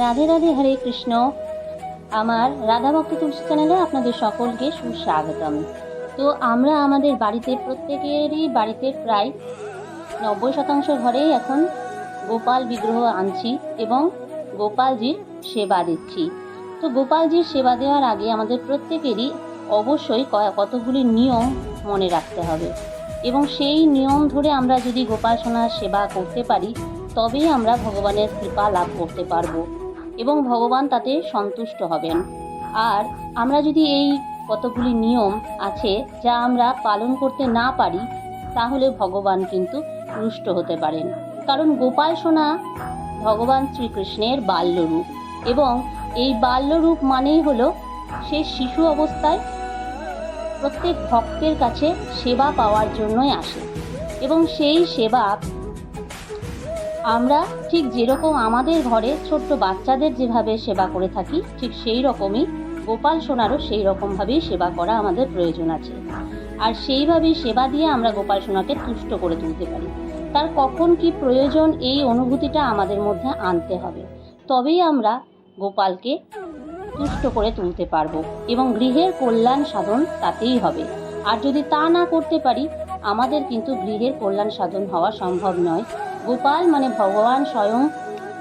রাধে রাধে হরে কৃষ্ণ। আমার রাধা ভক্তি তুলসী চ্যানেলে আপনাদের সকলকে সুস্বাগতম। তো আমরা আমাদের বাড়িতে প্রত্যেকেরই বাড়িতে প্রায় নব্বই শতাংশ ঘরেই এখন গোপাল বিগ্রহ আনছি এবং গোপালজির সেবা দিচ্ছি। তো গোপালজির সেবা দেওয়ার আগে আমাদের প্রত্যেকেরই অবশ্যই কতগুলি নিয়ম মনে রাখতে হবে। এবং সেই নিয়ম ধরে আমরা যদি গোপাল সোনার সেবা করতে পারি, তবেই আমরা ভগবানের কৃপা লাভ করতে পারব। এবং ভগবান তাতে সন্তুষ্ট হবেন। আর আমরা যদি এই কতগুলি নিয়ম আছে যা আমরা পালন করতে না পারি, তাহলে ভগবান কিন্তু রুষ্ট হতে পারেন। কারণ গোপাল সোনা ভগবান শ্রীকৃষ্ণের বাল্যরূপ এবং এই বাল্যরূপ মানেই হলো সে শিশু অবস্থায় প্রত্যেক ভক্তের কাছে সেবা পাওয়ার জন্যই আসে এবং সেই সেবা আমরা ঠিক যেরকম আমাদের ঘরে ছোট্ট বাচ্চাদের যেভাবে সেবা করে থাকি, ঠিক সেই রকমই গোপাল সোনারও সেই রকমভাবেই সেবা করা আমাদের প্রয়োজন আছে। আর সেইভাবেই সেবা দিয়ে আমরা গোপাল সোনাকে তুষ্ট করে তুলতে পারি। তার কখন কি প্রয়োজন এই অনুভূতিটা আমাদের মধ্যে আনতে হবে। তবেই আমরা গোপালকে তুষ্ট করে তুলতে পারব এবং গৃহের কল্যাণ সাধন তাতেই হবে। আর যদি তা না করতে পারি, আমাদের কিন্তু গৃহের কল্যাণ সাধন হওয়া সম্ভব নয়। গোপাল মানে ভগবান স্বয়ং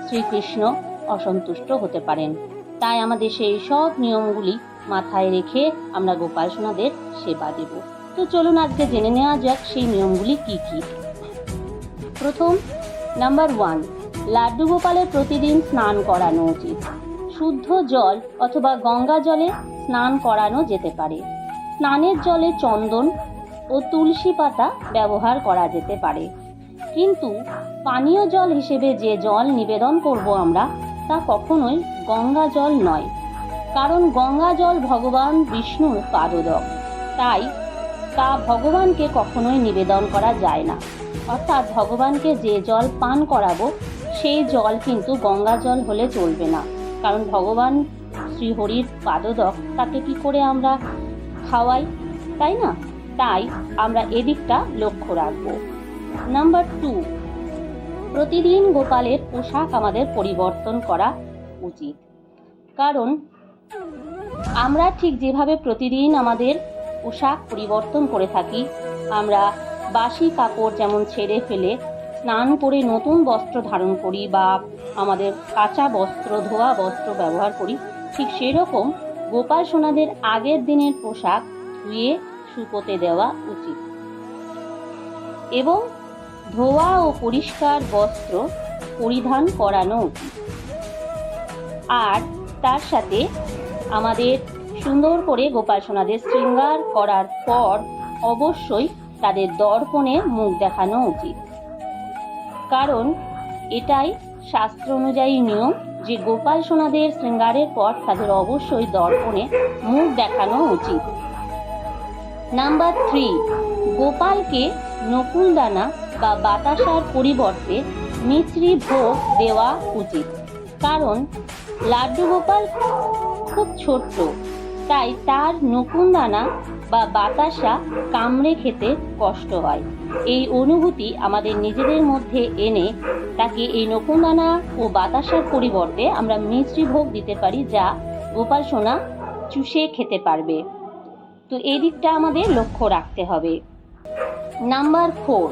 শ্রীকৃষ্ণ অসন্তুষ্ট হতে পারেন। তাই আমাদের সেই সব নিয়মগুলি মাথায় রেখে আমরা গোপাল সোনাদের সেবা দেব। তো চলুন আজকে জেনে নেওয়া যাক সেই নিয়মগুলি কি কি। প্রথম, নাম্বার ওয়ান, লাড্ডু গোপালের প্রতিদিন স্নান করানো উচিত। শুদ্ধ জল অথবা গঙ্গা জলে স্নান করানো যেতে পারে। স্নানের জলে চন্দন ও তুলসী পাতা ব্যবহার করা যেতে পারে। কিন্তু পানীয় জল হিসেবে যে জল নিবেদন করব আমরা, তা কখনোই গঙ্গা জল নয়। কারণ গঙ্গা জল ভগবান বিষ্ণুর পাদদক। তাই তা ভগবানকে কখনোই নিবেদন করা যায় না। অর্থাৎ ভগবানকে যে জল পান করাবো, সেই জল কিন্তু গঙ্গা জল হলে চলবে না। কারণ ভগবান শ্রীহরির পাদদক, তাকে কি করে আমরা খাওয়াই? তাই না? তাই আমরা এদিকটা লক্ষ্য রাখব। নাম্বার টু প্রতিদিন গোপালের পোশাক আমাদের পরিবর্তন করা উচিত। কারণ আমরা ঠিক যেভাবে প্রতিদিন আমাদের পোশাক পরিবর্তন করে থাকি, আমরা বাসি কাপড় যেমন ছেড়ে ফেলে, স্নান করে নতুন বস্ত্র ধারণ করি বা আমাদের কাঁচা বস্ত্র, ধোয়া বস্ত্র ব্যবহার করি, ঠিক সেরকম গোপাল সোনাদের আগের দিনের পোশাক ধুয়ে, শুকোতে দেওয়া উচিত। এবং ধোয়া ও পরিষ্কার বস্ত্র পরিধান করানো। উচিত আর তার সাথে আমাদের সুন্দর করে গোপাল সোনাদের শৃঙ্গার করার পর অবশ্যই তাদের দর্পণে মুখ দেখানো উচিত। কারণ এটাই শাস্ত্র অনুযায়ী নিয়ম যে গোপাল সোনাদের শৃঙ্গারের পর তাদের অবশ্যই দর্পণে মুখ দেখানো উচিত। নাম্বার থ্রি, গোপালকে নকুলদানা বা বাতাসার পরিবর্তে মিছরি ভোগ দেওয়া উচিত। কারণ লাড্ডু গোপাল খুব ছোট্ট, তাই তার নকুলদানা বা বাতাসা কামড়ে খেতে কষ্ট হয়। এই অনুভূতি আমাদের নিজেদের মধ্যে এনে তাকে এই নকুলদানা ও বাতাসার পরিবর্তে আমরা মিছরি ভোগ দিতে পারি যা গোপাল সোনা চুষে খেতে পারবে। তো এই দিকটা আমাদের লক্ষ্য রাখতে হবে। নাম্বার ফোর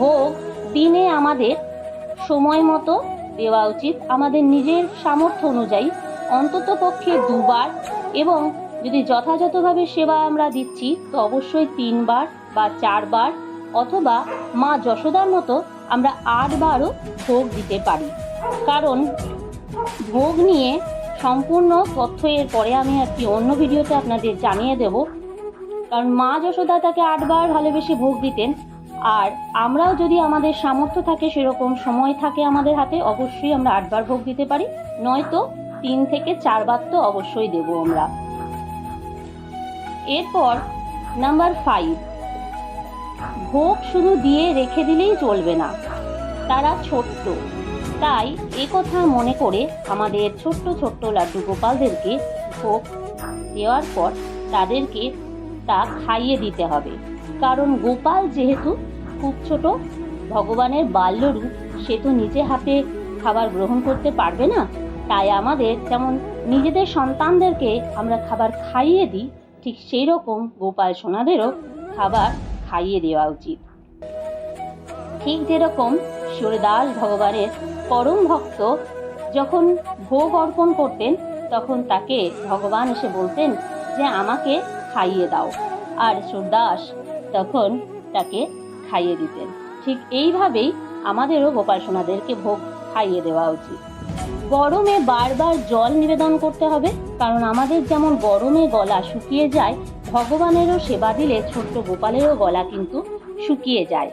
ভোগ দিনে আমাদের সময় মতো দেওয়া উচিত। আমাদের নিজের সামর্থ্য অনুযায়ী অন্তত পক্ষে দুবার এবং যদি যথাযথভাবে সেবা আমরা দিচ্ছি, তো অবশ্যই তিনবার বা চারবার অথবা মা যশোদার মতো আমরা আটবারও ভোগ দিতে পারি। কারণ ভোগ নিয়ে সম্পূর্ণ তথ্য এর পরে আমি একটি অন্য ভিডিওতে আপনাদের জানিয়ে দেব। কারণ মা যশোদা তাকে আটবার ভালোবেসে ভোগ দিতেন। আর আমরাও যদি আমাদের সামর্থ্য থাকে, সেরকম সময় থাকে আমাদের হাতে, অবশ্যই আমরা আটবার ভোগ দিতে পারি। নয়তো তিন থেকে চারবার তো অবশ্যই দেব আমরা। এরপর নাম্বার ফাইভ ভোগ শুধু দিয়ে রেখে দিলেই চলবে না। তারা ছোট্ট। তাই এ কথা মনে করে আমাদের ছোট্ট ছোট্ট লাড্ডু গোপালদেরকে ভোগ দেওয়ার পর তাদেরকে তা খাইয়ে দিতে হবে। কারণ গোপাল যেহেতু খুব ছোট, ভগবানের বাল্যরূপ সে তো নিজে হাতে খাবার গ্রহণ করতে পারবে না। তাই আমাদের যেমন নিজেদের সন্তানদেরকে আমরা খাবার খাইয়ে দিই, ঠিক সেই রকম গোপাল সোনাদেরও খাবার খাইয়ে দেওয়া উচিত। ঠিক যেরকম সূর্যদাস ভগবানের পরম ভক্ত যখন ভোগ অর্পণ করতেন, তখন তাকে ভগবান এসে বলতেন যে, আমাকে খাইয়ে দাও। আর সূর্যদাস তখন তাকে খাইয়ে দিতেন। ঠিক এইভাবেই আমাদেরও গোপাল সোনাদেরকে ভোগ খাইয়ে দেওয়া উচিত। গরমে বারবার জল নিবেদন করতে হবে, কারণ আমাদের যেমন গরমে গলা শুকিয়ে যায়, ভগবানেরও সেবা দিলে ছোট্ট গোপালেরও গলা কিন্তু শুকিয়ে যায়।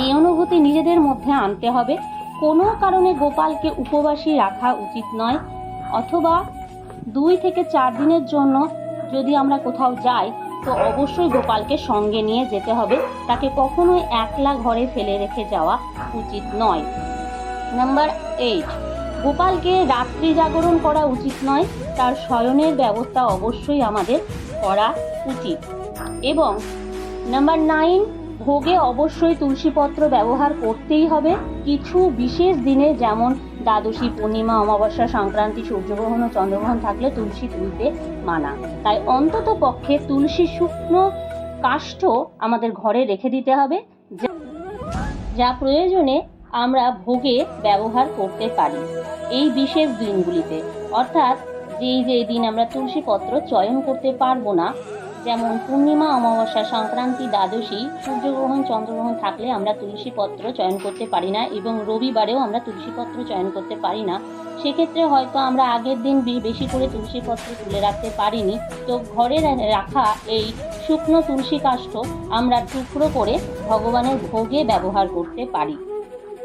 এই অনুভূতি নিজেদের মধ্যে আনতে হবে। কোনো কারণে গোপালকে উপবাসী রাখা উচিত নয়, অথবা দুই থেকে চার দিনের জন্য যদি আমরা কোথাও যাই, তো অবশ্যই গোপালকে সঙ্গে নিয়ে যেতে হবে। তাকে কখনোই একলা ঘরে ফেলে রেখে যাওয়া উচিত নয়। নাম্বার এইট গোপালকে রাত্রি জাগরণ করা উচিত নয়। তার শয়নের ব্যবস্থা অবশ্যই আমাদের করা উচিত। এবং নাম্বার নাইন ভোগে অবশ্যই তুলসীপত্র ব্যবহার করতেই হবে। কিছু বিশেষ দিনে যেমন দ্বাদশী, পূর্ণিমা, অমাবস্যা, সংক্রান্তি, সূর্যগ্রহণ ও চন্দ্রগ্রহণ থাকলে তুলসী তুলতে মানা। তাই অন্তত পক্ষে তুলসী শুকনো কাষ্ঠ আমাদের ঘরে রেখে দিতে হবে, যা- প্রয়োজনে আমরা ভোগে ব্যবহার করতে পারি এই বিশেষ দিনগুলিতে। অর্থাৎ যেই যেই দিন আমরা তুলসী পত্র চয়ন করতে পারব না যেমন পূর্ণিমা, অমাবস্যা সংক্রান্তি, দ্বাদশী, সূর্যগ্রহণ, চন্দ্রগ্রহণ থাকলে আমরা তুলসী পত্র চয়ন করতে পারি না এবং রবিবারেও আমরা তুলসী পত্র চয়ন করতে পারি না। সেক্ষেত্রে হয়তো আমরা আগের দিন বেশি করে তুলসী পত্র তুলে রাখতে পারিনি। তো ঘরে রাখা এই শুকনো তুলসী কাষ্ঠ আমরা টুকরো করে ভগবানের ভোগে ব্যবহার করতে পারি।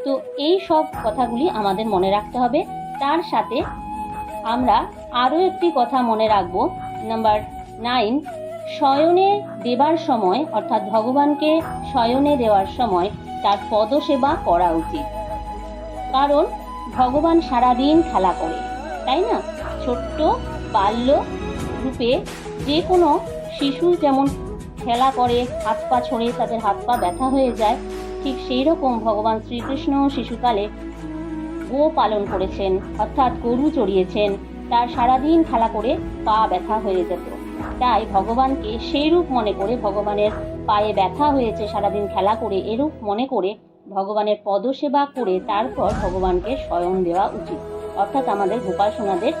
তো এই সব কথাগুলি আমাদের মনে রাখতে হবে। তার সাথে আমরা আরও একটি কথা মনে রাখব। নাম্বার নাইন শয়নে দেবার সময়, অর্থাৎ ভগবানকে শয়নে দেওয়ার সময় তার পদসেবা করা উচিত। কারণ ভগবান সারাদিন খেলা করে, তাই না? ছোট্ট বাল্য রূপে যে কোনো শিশু যেমন খেলা করে, হাত পা ছড়ে তাদের হাত পা ব্যথা হয়ে যায়, ঠিক সেই রকম ভগবান শ্রীকৃষ্ণ শিশুকালে গো পালন করেছেন, অর্থাৎ গরু চড়িয়েছেন, তার সারাদিন খেলা করে পা ব্যথা হয়ে যেত। তাই ভগবানকে সেই রূপ মনে করে ভগবানের পায়ে ব্যথা হয়েছে, সারাদিন খেলা করে এরূপ মনে করে ভগবানের পদসেবা করে তারপর ভগবানকে স্বয়ং দেওয়া উচিত। অর্থাৎ আমাদের গোপাল সোনাদের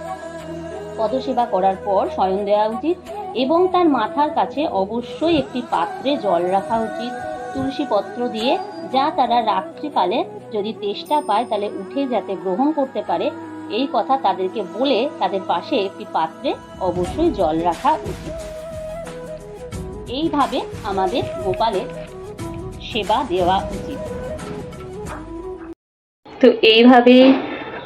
পদসেবা করার পর স্বয়ং দেওয়া উচিত এবং তার মাথার কাছে অবশ্যই একটি পাত্রে জল রাখা উচিত। তুলসী পত্র দিয়ে যা তারা রাত্রিকালে যদি তেষ্টা পায়, তাহলে উঠে যাতে গ্রহণ করতে পারে এই কথা তাদেরকে বলে তাদের পাশে একটি পাত্রে অবশ্যই জল রাখা উচিত। এইভাবে আমাদের গোপালের সেবা দেওয়া উচিত। তো এইভাবে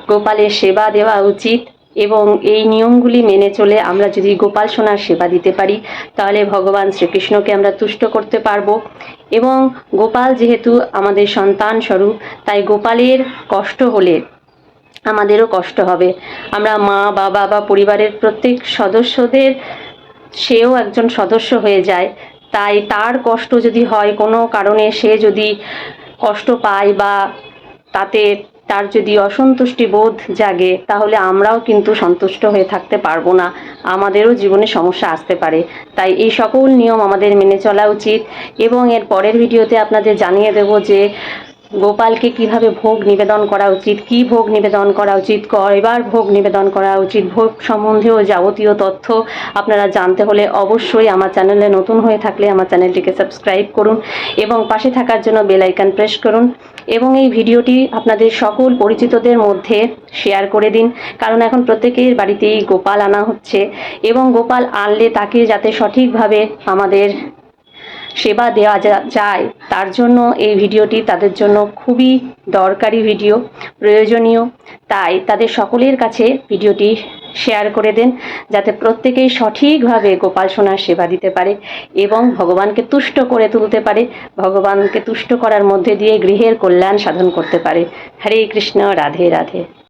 গোপালের সেবা দেওয়া উচিত এবং এই নিয়মগুলি মেনে চলে আমরা যদি গোপাল সোনার সেবা দিতে পারি, তাহলে ভগবান শ্রীকৃষ্ণকে আমরা তুষ্ট করতে পারব এবং গোপাল যেহেতু আমাদের সন্তান স্বরূপ তাই গোপালের কষ্ট হলে আমাদেরও কষ্ট হবে। আমরা মা, বাবা বা পরিবারের প্রত্যেক সদস্যদের সেও একজন সদস্য হয়ে যায়। তাই তার কষ্ট যদি হয়, কোনো কারণে সে যদি কষ্ট পায় বা তাতে তার যদি অসন্তুষ্টি বোধ জাগে, তাহলে আমরাও কিন্তু সন্তুষ্ট হয়ে থাকতে পারব না। আমাদেরও জীবনে সমস্যা আসতে পারে। তাই এই সকল নিয়ম আমাদের মেনে চলা উচিত। এবং এর পরের ভিডিওতে আপনাদের জানিয়ে দেব যে গোপালকে কীভাবে ভোগ নিবেদন করা উচিত? কি ভোগ নিবেদন করা উচিত? কয়বার ভোগ নিবেদন করা উচিত? ভোগ সম্বন্ধেও যাবতীয় তথ্য আপনারা জানতে হলে অবশ্যই আমার চ্যানেলে নতুন হয়ে থাকলে আমার চ্যানেলটিকে সাবস্ক্রাইব করুন এবং পাশে থাকার জন্য বেল আইকন প্রেস করুন এবং এই ভিডিওটি আপনাদের সকল পরিচিতদের মধ্যে শেয়ার করে দিন। কারণ এখন প্রত্যেকের বাড়িতেই গোপাল আনা হচ্ছে এবং গোপাল আনলে তাকে যাতে সঠিকভাবে আমাদের সেবা দেওয়া যায়। তার জন্য এই ভিডিওটি তাদের জন্য খুবই দরকারি ভিডিও, প্রয়োজনীয়। তাই তাদের সকলের কাছে ভিডিওটি শেয়ার করে দেন, যাতে প্রত্যেকেই সঠিকভাবে গোপাল সোনার সেবা দিতে পারে এবং ভগবানকে তুষ্ট করে তুলতে পারে। ভগবানকে তুষ্ট করার মধ্যে দিয়ে গৃহের কল্যাণ সাধন করতে পারে। হরে কৃষ্ণ, রাধে রাধে।